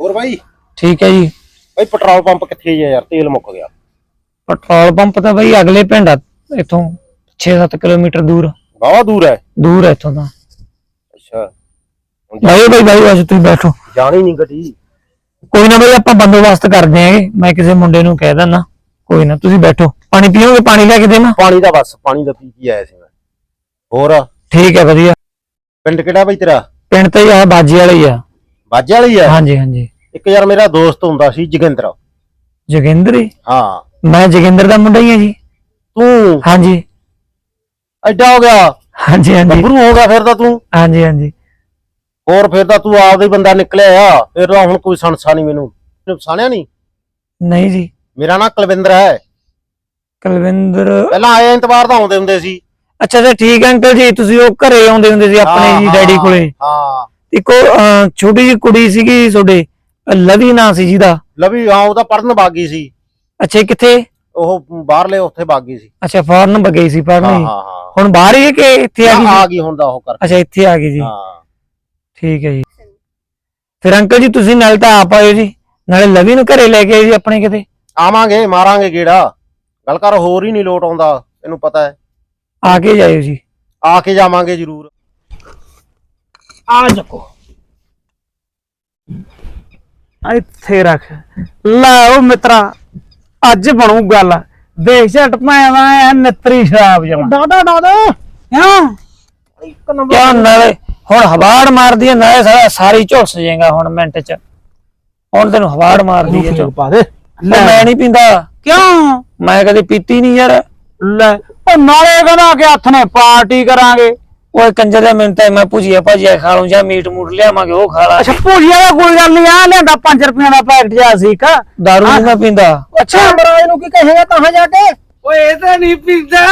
ਹੋਰ ਬਾਈ? ਠੀਕ ਹੈ ਜੀ। ਬਾਈ ਪੈਟਰੋਲ ਪੰਪ ਕਿੱਥੇ ਜੇ ਯਾਰ? ਤੇਲ ਮੁੱਕ ਗਿਆ। ਪੈਟਰੋਲ ਪੰਪ ਤਾਂ ਬਈ ਅਗਲੇ ਪਿੰਡ ਆ ਇੱਥੋਂ 6-7 ਕਿਲੋਮੀਟਰ ਦੂਰ। ਬਹੁਤ ਦੂਰ ਹੈ? ਦੂਰ ਹੈ ਇੱਥੋਂ ਤਾਂ। ਅੱਛਾ। ਬਾਈ ਬਾਈ ਬਾਈ ਬਸ ਤੁਸੀਂ ਬੈਠੋ। ਜਾਣੀ ਨਹੀਂ ਗੱਡੀ। ਕੋਈ ਨਾ ਬਈ ਆਪਾਂ ਬੰਦੋਬਸਤ ਕਰਦੇ ਆਂਗੇ। ਮੈਂ ਕਿਸੇ ਮੁੰਡੇ ਨੂੰ ਕਹਿ ਦਿੰਦਾ। ਕੋਈ ਨਾ ਤੁਸੀਂ ਬੈਠੋ। ਪਾਣੀ ਪੀਓਗੇ? ਪਾਣੀ ਲੈ ਕੇ ਦੇਵਾਂ ਪਾਣੀ ਦਾ ਬਸ ਪਾਣੀ ਦਾ ਪੀ ਕੇ ਆਇਆ ਸੀ ਮੈਂ। ਹੋਰ? ਠੀਕ ਹੈ ਵਧੀਆ। ਪਿੰਡ ਕਿਹੜਾ ਬਾਈ ਤੇਰਾ? ਪਿੰਡ ਤੇ ਆ ਬਾਜੀ ਵਾਲੇ ਹੀ ਆ। ਬਾਜੇ ਵਾਲੀ ਹੈ? ਹਾਂਜੀ ਹਾਂਜੀ। ਇੱਕ ਯਾਰ ਮੇਰਾ ਦੋਸਤ ਹੁੰਦਾ ਸੀ ਜਗਿੰਦਰ। ਜੋਗਿੰਦਰ ਹੀ? ਹਾਂ। ਮੈਂ ਜੋਗਿੰਦਰ ਦਾ ਮੁੰਡਾ ਹੀ ਆ ਜੀ। ਤੂੰ? ਹਾਂਜੀ। ਐਡਾ ਹੋ ਗਿਆ? ਹਾਂਜੀ ਹਾਂਜੀ। ਗੱਭਰੂ ਹੋ ਗਿਆ ਫਿਰ ਤਾਂ ਤੂੰ? ਹਾਂਜੀ ਹਾਂਜੀ। ਹੋਰ ਫਿਰ ਤਾਂ ਤੂੰ ਆਪਦਾ ਹੀ ਬੰਦਾ ਨਿਕਲਿਆ ਆ। ਫਿਰ ਤਾਂ ਹੁਣ ਕੋਈ ਸੰਸਾ ਨਹੀਂ ਮੈਨੂੰ। ਤੈਨੂੰ ਪਛਾਣਿਆ ਨਹੀਂ? ਨਹੀਂ ਜੀ। ਮੇਰਾ ਨਾਂ ਕੁਲਵਿੰਦਰ ਹੈ। ਕੁਲਵਿੰਦਰ ਪਹਿਲਾਂ ਆਏ ਐਤਵਾਰ ਤਾਂ ਆਉਂਦੇ ਹੁੰਦੇ ਸੀ। ਅੱਛਾ ਅੱਛਾ ਠੀਕ ਹੈ ਅੰਕਲ ਜੀ। ਤੁਸੀਂ ਉਹ ਘਰੇ ਆਉਂਦੇ ਹੁੰਦੇ ਸੀ ਆਪਣੇ ਹਾਂ, ਜੀ ਹਾਂ, ਡੈਡੀ ਕੋਲੇ। ਹਾਂ। ਇੱਕ ਛੋਟੀ ਜਿਹੀ ਕੁੜੀ ਸੀਗੀ ਤੁਹਾਡੇ ਲਵੀ ਨਾਂ ਸੀ ਜਿਹਦਾ। ਲਵੀ ਹਾਂ ਉਹ ਤਾਂ ਪੜਨ ਬਾਗੀ ਸੀ। ਅੱਛਾ ਇਹ ਕਿੱਥੇ? ਉਹ ਬਾਹਰਲੇ ਉੱਥੇ ਬਾਗੀ ਸੀ। ਅੱਛਾ ਫੋਰਨ ਬਗਈ ਸੀ ਹਾਂ ਪੜ੍ਹਨ ਹਾਂ ਹੁਣ ਬਾਹਰ ਹੀ ਹੈ ਕਿ ਇੱਥੇ ਆ ਗਈ ਆ ਜੀ? ਗਈ ਹੁਣ ਦਾ ਉਹ ਕਰ ਅੱਛਾ ਇੱਥੇ ਆ ਗਈ ਜੀ। ਹਾਂ। ਠੀਕ ਹੈ ਜੀ। ਫਿਰ ਅੰਕਲ ਜੀ ਤੁਸੀਂ ਨਾਲ ਤਾਂ ਆਪ ਆਇਓ ਜੀ। ਨਾਲੇ ਲਵੀ ਨੂੰ ਘਰੇ ਲੈ ਕੇ ਆਇਓ ਜੀ ਆਪਣੇ ਕਿਤੇ? ਆਵਾਂਗੇ ਮਾਰਾਂਗੇ ਗੇੜਾ। ਗੱਲ ਕਰ ਹੋਰ ਹੀ ਨਹੀਂ ਲੋਟ ਆਉਂਦਾ ਤੈਨੂੰ ਪਤਾ ਹੈ। ਆ ਕੇ ਜਾਇਓ ਜੀ। ਆ ਕੇ ਜਾਵਾਂਗੇ ਜ਼ਰੂਰ। ਆ ਚੱਕੋ ਇੱਥੇ ਰੱਖ। ਲੈ ਉਹ ਮਿੱਤਰਾ ਅੱਜ ਬਣੂ ਗੱਲ। ਦੇਖ ਝਟ ਪਾਇਆ ਐ ਨਤਰੀ ਸ਼ਰਾਬ ਜਮਾ। ਡਾਡਾ ਡਾਡਾ ਹਾਂ। ਕਿਉਂ ਨਾਲੇ ਹੁਣ ਹਵਾੜ ਮਾਰਦੀ ਹੈ ਨਾਲੇ ਸਾਰਾ ਸਾਰੀ ਝੁਲਸ ਜਾਏਗਾ ਹੁਣ ਮਿੰਟ ਚ। ਹੁਣ ਤੈਨੂੰ ਹਵਾੜ ਮਾਰਦੀ ਹੈ ਚੁੱਪ ਪਾ ਦੇ। ਮੈਂ ਨਹੀਂ ਪੀਂਦਾ। ਕਿਉਂ? ਮੈਂ ਕਦੇ ਪੀਤੀ ਨਹੀਂ ਯਾਰ। ਲੈ ਉਹ ਨਾਲੇ ਕਹਿੰਦਾ ਕਿ ਹੱਥ ਨੇ ਪਾਰਟੀ ਕਰਾਂਗੇ। ਓਏ ਕੰਜਰ ਦਾ ਮਿੰਟ ਹੈ ਮੈਂ ਭੁਜੀਆ ਭਾਜੀਆ ਖਾ ਲੂੰ ਜਾਂ ਮੀਟ ਮੂਟ ਲਿਆਵਾਂਗੇ ਉਹ ਖਾ ਲਾ ਅੱਛਾ ਭੁਜੀਆ ਦਾ ਕੋਈ ਗੱਲ ਨਹੀਂ ਆ ਲਿਆਂਦਾ 5 ਰੁਪਈਆ ਦਾ ਪੈਕਟ ਜਿਹਾ ਸੀ ਇੱਕ ਦਾਰੂ ਨਹੀਂ ਮੈਂ ਪੀਂਦਾ। ਅੱਛਾ ਮਹਾਰਾਜ ਨੂੰ ਕੀ ਕਹੇਗਾ ਕਹਾਂ ਜਾ ਕੇ? ਓਏ ਇਹ ਤਾਂ ਨਹੀਂ ਪੀਂਦਾ।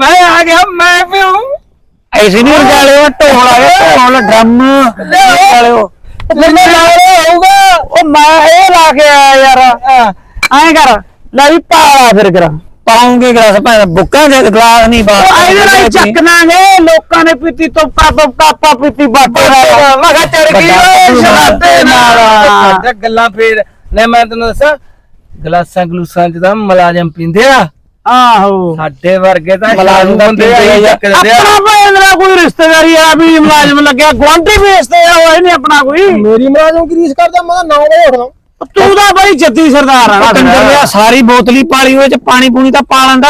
ਮੈਂ ਆ ਗਿਆ ਮੈਂ ਪੀਉ ਐਸੇ ਨਹੀਂ ਰਜਾਲਿਓ ਢੋਲ ਆ ਗਿਆ ਢੋਲ ਡਰਮ। ਰਜਾਲਿਓ ਮੈਨੂੰ ਲਾੜੇ ਹੋਊਗਾ। ਉਹ ਮੈਂ ਇਹ ਲਾ ਕੇ ਆਇਆ ਯਾਰ। ਐਂ ਕਰ ਲੈ ਵੀ ਪਾਲਾ ਫਿਰ ਕਰਾਂ। ਪਾਉਂਗੇ ਗਲਾਸ ਭਾਵੇਂ ਬੁੱਕਾਂ ਦੇ ਗਲਾਸ ਨਹੀਂ ਬਾਤ ਉਹ ਇਹਦੇ ਨਾਲ ਚੱਕ ਦਾਂਗੇ ਲੋਕਾਂ ਨੇ ਪੀਤੀ ਤੋਪਾ ਤੋਪਾ ਆਪਾ ਪੀਤੀ ਬਾਟੇ ਮੈਂ ਕਿਹਾ ਚੜ ਗਈ ਓਏ ਸ਼ਰਾਬੇ ਨਾਲ। ਤੇ ਗੱਲਾਂ ਫੇਰ। ਲੈ ਮੈਂ ਤੈਨੂੰ ਦੱਸਾਂ ਗਲਾਸਾਂ ਗਲੂਸਾਂ ਚ ਤਾਂ ਮਲਾਜਮ ਪੀਂਦੇ ਆ। ਆਹੋ। ਸਾਡੇ ਵਰਗੇ ਤਾਂ ਮੁਲਾਜ਼ਮ ਬੰਦੇ ਆ ਪੀਂਦੇ ਆ ਇਹ ਚੱਕ ਦਿੰਦੇ ਆ। ਆਪਣਾ ਭਾਈ ਇਹਦਾ ਕੋਈ ਰਿਸ਼ਤੇਦਾਰੀ ਆ ਵੀ ਮੁਲਾਜ਼ਮ ਲੱਗਿਆ। ਗੁਆਂਢੀ ਵੀ ਰਿਸ਼ਤੇ ਆ ਉਹ ਨਹੀਂ ਆਪਣਾ ਕੋਈ। ਮੇਰੀ ਮਹਾਰਾਜ ਕੀ ਰੀਸ ਕਰਦਾ ਮੈਂ ਤਾਂ 9 ਵਜੇ ਉੱਠਦਾ। ਤੂੰ ਤਾਂ ਬਈ ਜੱਦੀ ਸਰਦਾਰ ਆ ਨਾ ਕੰਜਰ ਲਿਆ ਸਾਰੀ ਬੋਤਲੀ ਪਾਲੀ ਹੋਏ ਚ ਪਾਣੀ ਪੂਣੀ ਤਾਂ ਪਾ ਲੈਂਦਾ।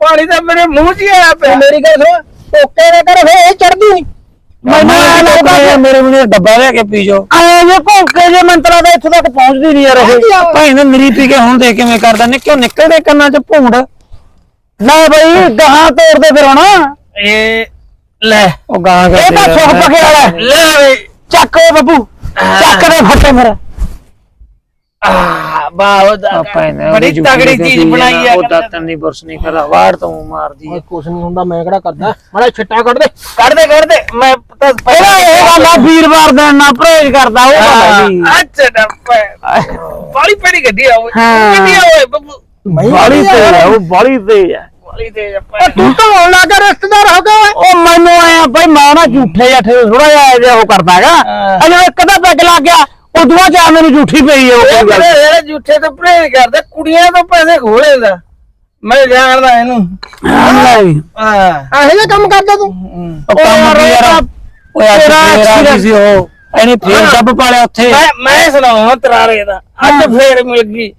ਪਾਣੀ ਤਾਂ ਮੇਰੇ ਮੂੰਹ 'ਚ ਹੀ ਆਇਆ ਪਿਆ। ਮੇਰੀ ਗੱਲ ਸੁਣ ਟੋਕੇ ਦੇ ਕਰ ਫੇ ਇਹ ਚੜਦੀ ਨਹੀਂ ਮੈਨੂੰ ਐ ਲੱਗਦਾ ਕਿ ਮੇਰੇ ਮੈਨੂੰ ਡੱਬਾ ਲਿਆ ਕੇ ਪੀ ਜਾਓ ਆਏ ਜੇ ਭੌਂਕੇ ਜੇ ਮੰਤਰਾ ਦਾ ਇੱਥੋਂ ਤੱਕ ਪਹੁੰਚਦੀ ਨਹੀਂ ਯਾਰ ਇਹ। ਭਾਈ ਨੇ ਮੇਰੀ ਪੀ ਕੇ ਹੁਣ ਦੇਖ ਕਿਵੇਂ ਕਰਦਾ। ਨੇ ਕਿਉਂ ਨਿਕਲਦੇ ਕੰਨਾਂ ਚ ਭੂੰਡ। ਲੈ ਬਈ ਗਾਹਾਂ ਤੋੜਦੇ ਫਿਰ ਹੁਣ। ਇਹ ਲੈ ਉਹ ਗਾਂ ਇਹ ਤਾਂ ਸੁੱਖ ਪਕੇ ਵਾਲਾ ਲੈ ਵੇ। ਚੱਕ ਓਏ ਬੱਬੂ ਚੱਕ ਦੇ ਫੱਟੇ ਫਿਰ। ਆ ਬਾਹ ਆਪਾਂ ਇਹਨੇ ਬੜੀ ਤਗੜੀ ਚੀਜ਼ ਬਣਾਈ ਆ ਉਹ ਦਾਤਨ ਦੀ ਬੁਰਸ਼ ਨਹੀਂ ਕਰਦਾ ਵਾੜ ਤੋਂ ਮਾਰਦੀ ਹੈ ਕੁਛ ਨਹੀਂ ਹੁੰਦਾ ਮੈਂ ਕਿਹੜਾ ਕਰਦਾ? ਮਾੜਾ ਛਿੱਟਾ ਕੱਢ ਦੇ। ਕੱਢ ਦੇ ਕੱਢ ਦੇ। ਮੈਂ ਤਾਂ ਇਹਦਾ ਇਹ ਗੱਲ ਆ ਵੀਰਵਾਰ ਦੇ ਨਾ ਪਰਹੇਜ ਕਰਦਾ ਉਹ ਗੱਲ ਆ ਜੀ ਅੱਛਾ ਡੱਪੇ ਬਾਲੀ ਪੜੀ ਗੱਡੀ ਆ ਓਏ ਹਾਂ। ਗੱਡੀ ਆ ਓਏ ਬੱਬੂ। ਬਾਲੀ ਤੇਜ਼ ਆ ਉਹ ਬਾਲੀ ਤੇਜ਼ ਆ। ਬਾਲੀ ਤੇ ਆਪਾਂ ਤੂੰ ਤਾਂ ਹੋਣ ਲੱਗਾ ਰਿਸ਼ਤੇਦਾਰ ਹੋ ਗਿਆ ਉਹ ਮੈਨੂੰ ਆਇਆ ਬਈ ਮੈਂ ਨਾ ਝੂਠੇ ਜਾਂ ਥੋੜਾ ਜਿਹਾ ਉਹ ਕਰਦਾ ਹੈਗਾ। ਹਾਂ। ਅਜੇ ਇੱਕ ਤਾਂ ਪੈਗ ਲੱਗ ਗਿਆ ਉਦੋਂ ਬਾਅਦ ਆ ਮੈਨੂੰ ਝੂਠੀ ਪਈ ਉਹ ਇਹ ਗੱਲ। ਜਿਹੜੇ ਝੂਠੇ ਤੋਂ ਪਰਹੇਜ ਕਰਦੇ ਕੁੜੀਆਂ ਤੋਂ ਪੈਸੇ ਖੋਹ ਲੈਂਦਾ ਮੈਂ ਜਾਣਦਾ ਇਹਨੂੰ। ਨਹੀਂ। ਹਾਂ। ਇਹੋ ਜਿਹਾ ਕੰਮ ਕਰਦਾ ਤੂੰ? ਉਹ ਕੰਮ ਕੀ ਯਾਰ ਓਏ ਅੱਜ ਤੇਰਾ ਗਈ ਸੀ ਉਹ। ਇਹਨੇ ਫੇਰ ਸੱਬ ਪਾਲਿਆ ਉੱਥੇ। ਮੈਂ ਮੈਂ ਸੁਣਾਵਾਂ ਤਰਾਰੇ ਦਾ। ਅੱਜ ਫੇਰ ਮਿਲ ਗਈ।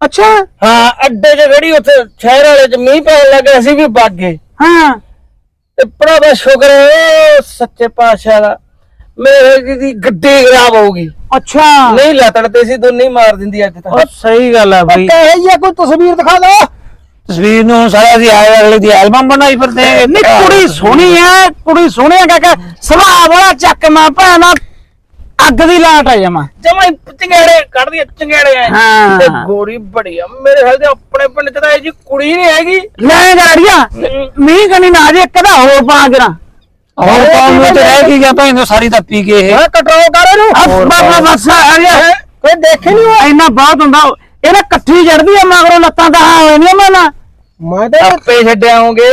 ਅੱਛਾ। ਹਾਂ ਅੱਡੇ 'ਚ ਜਿਹੜੀ ਉੱਥੇ ਸ਼ਹਿਰ ਵਾਲੇ 'ਚ ਮੀਂਹ ਪੈਣ ਲੱਗਾ ਸੀ ਵੀ ਗਏ ਹਾਂ। ਤੇ ਭਰਾਵਾ ਸ਼ੁਕਰ ਹੈ ਉਹ ਸੱਚੇ ਪਾਤਸ਼ਾਹ ਦਾ। ਮੇਰੇ ਦੀ ਗੱਡੀ ਖਰਾਬ ਹੋਊਗੀ। ਅੱਛਾ। ਨਹੀਂ ਲਤੜਦੇ ਸੀ ਦੋਨੇ ਹੀ ਮਾਰ ਦਿੰਦੀ ਅੱਜ ਤਾਂ ਉਹ ਸਹੀ ਗੱਲ ਆ ਬਈ। ਕਹੇ ਜੀ ਕੋਈ ਤਸਵੀਰ ਦਿਖਾ ਦੋ। ਤਸਵੀਰ ਨੂੰ ਸਾਰਾ ਅਸੀਂ ਆਏ ਅਗਲੇ ਦੀ ਐਲਬਮ ਬਣਾਈ ਫਿਰਦੇ ਨਹੀਂ ਕੁੜੀ ਸੋਹਣੀ ਆ ਕੁੜੀ ਸੋਹਣੀ ਆ ਕਾਕਾ ਸੁਭਾਅ ਬੜਾ ਚੱਕ ਮੈਂ ਭੈਣਾ ਅੱਗ ਦੀ ਲਾਟ ਆ ਜਮਾ। ਜਮਾ ਚੰਗੇੜੇ ਕੱਢਦੀ ਚੰਗੇੜੇ ਐ ਹਾਂ। ਤੇ ਗੋਰੀ ਬੜੀ ਆ। ਮੇਰੇ ਹਾਲ ਦੇ ਆਪਣੇ ਪਿੰਡ 'ਚ ਤਾਂ ਇਹ ਜੀ ਕੁੜੀ ਨਹੀਂ ਹੈਗੀ। ਲੈ ਗਾੜੀਆਂ ਮੀਂਹ ਕਣੀ ਨਾ ਜੇ ਇੱਕ ਦਾ ਹੋਰ ਪਾ ਜਰਾ ਹੋਰ ਕੌਮ ਨੂੰ ਤੇ ਰਹਿ ਕੀ ਗਿਆ ਭਾਈ ਨੂੰ ਸਾਰੀ ਤਾਂ ਪੀ ਕੇ ਇਹ। ਮੈਂ ਕੰਟਰੋਲ ਕਰ ਇਹਨੂੰ। ਬਾਬਾ ਬਸ ਆ ਗਿਆ। ਕੋਈ ਦੇਖੇ ਨਹੀਂ ਇੰਨਾ ਬਹੁਤ ਹੁੰਦਾ ਇਹ ਨਾ ਇਕੱਠੀ ਚੜਦੀ ਆ ਮਗਰੋਂ ਲੱਤਾਂ ਤਾਂ ਹੋ ਜਾਂਦੀਆਂ ਮੈਂ ਨਾ ਮੈਂ ਤੇ ਆਪੇ ਛੱਡਿਆਉਂਗੇ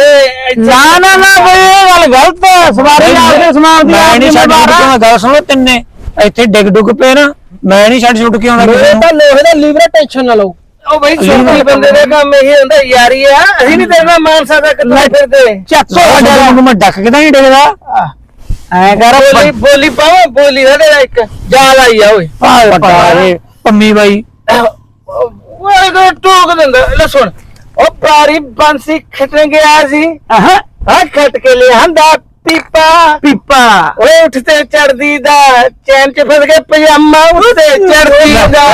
ਨਾ ਨਾ ਨਾ ਬਈ ਇਹ ਗੱਲ ਗਲਤ ਹੈ ਸਵਾਰੀ ਆਪਦੇ ਸਮਾਨ ਦੀ ਮੈਂ ਆਪ ਨਹੀਂ ਛੱਡ ਜ਼ਿੰਮੇਵਾਰ ਆ। ਮੈਂ ਗੱਲ ਸੁਣੋ ਤਿੰਨੇ। ਇੱਥੇ ਡਿੱਗ ਡੁੱਗ ਪਏ ਨਾ ਮੈਂ ਨਹੀਂ ਛੱਡ ਛੁੱਟ ਕੇ ਆਉਣਾ ਤਾਂ ਲੋਹੇ ਦਾ ਲੀਵਰ ਟੈਨਸ਼ਨ ਨਾ ਲਓ। ਉਹ ਬਈ ਛੋਟੀ ਬੰਦੇ ਦਾ ਕੰਮ ਇਹੀ ਹੁੰਦਾ ਯਾਰੀ ਆ। ਅਸੀਂ ਨਹੀਂ ਤੇਰੇ ਨਾਲ ਮਾਨਸਾ ਦਾ ਕਿੱਥੇ ਫਿਰਦੇ। ਚੱਕ ਤੁਹਾਡੇ ਵਾਂਗੂ ਮੈਂ ਡੱਕ ਕੇ ਤਾਂ ਨਹੀਂ ਡਿੱਗਦਾ। ਐ ਕਰ ਬੋਲੀ ਬੋਲੀ ਪਾਵਾਂ ਬੋਲੀ ਦਾ ਤੇਰਾ ਇੱਕ। ਜਾਲ ਆਈ ਆ ਓਏ। ਇਹ ਪੰਮੀ ਬਾਈ। ਉਹ ਕੋ ਟੋਕ ਦਿੰਦਾ। ਲੈ ਸੁਣ। ਉਹ ਪ੍ਰਾਰੀ ਬੰਸੀ ਖਟਣ ਗਿਆ ਸੀ। ਆਹ ਆ ਖਟ ਕੇ ਲਿਆਂਦਾ। ਪੀਪਾ। ਪੀਪਾ। ਓਏ ਉੱਠ ਤੇ ਚੜਦੀ ਦਾ ਚੈਨ ਚ ਫਸ ਕੇ ਪਜਾਮਾ ਉੱਤੇ ਚੜਦੀ ਦਾ।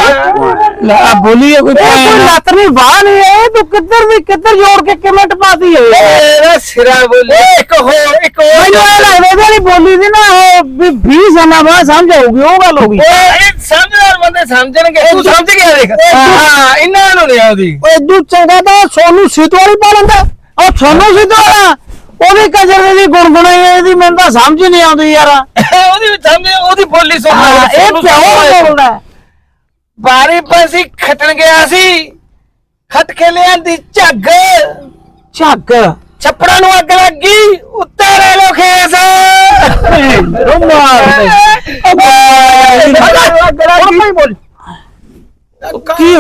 ਲੈ ਬੋਲੀ ਕੋਈ ਕੋਈ। ਲੱਤ ਨਹੀਂ ਬਾਹ ਨਹੀਂ ਇਹ ਤੂੰ ਕਿੱਧਰ ਦੀ ਕਿੱਧਰ ਜੋੜ ਕੇ ਕਮੈਂਟ ਪਾਤੀ ਏ ਮੇਰਾ ਸਿਰਾ ਬੋਲੀ। ਇੱਕ ਹੋਰ ਇੱਕ ਹੋਰ। ਮੈਨੂੰ ਇਹ ਲੱਗਦਾ ਇਹਦੇ ਵਾਲੀ ਬੋਲੀ ਦੀ ਨਾ ਉਹ ਵੀ 20 ਸਮਾਂ ਬਾਅਦ ਸਮਝ ਆਊਗੀ ਉਹ ਗੱਲ ਹੋ ਗਈ। ਓਏ ਇਹ ਸਮਝਦਾਰ ਬੰਦੇ ਸਮਝਣਗੇ। ਤੂੰ ਸਮਝ ਗਿਆ ਦੇਖ। ਹਾਂ ਇਹਨਾਂ ਨੂੰ ਨਹੀਂ ਆਉਂਦੀ। ਐਦੂ ਚੰਗਾ ਤਾਂ ਸੋਨੂੰ ਵਾਲੀ ਪਾ ਲੈਂਦਾ। ਉਹ ਸੋਨੂੰ ਵਾਲਾ। ਉਹਦੀ ਕਜਰ ਦੀ ਗੁਣਗੁਣਾਈ ਇਹਦੀ ਮੈਨੂੰ ਤਾਂ ਸਮਝ ਹੀ ਨਹੀਂ ਆਉਂਦੀ ਯਾਰ। ਉਹਦੀ ਵੀ ਸਮਝ ਉਹਦੀ ਬੋਲੀ ਸੁਣ ਹਾਂ, ਇਹ ਪਿਓ ਬੋਲਦਾ ਬਾਰੀ ਪਾਸੀ ਖਟਣ ਗਿਆ ਸੀ ਖਟ ਕੇ ਲਿਆਂਦੀ ਝੱਗ। ਝੱਗ। ਛੱਪੜਾਂ ਨੂੰ ਅੱਗ ਲੱਗੀ ਉੱਤੇ ਰਹਿ ਲੋ ਖੇਸ। ਉਹ ਮਾਰ ਦੇ ਉਹ ਕੀ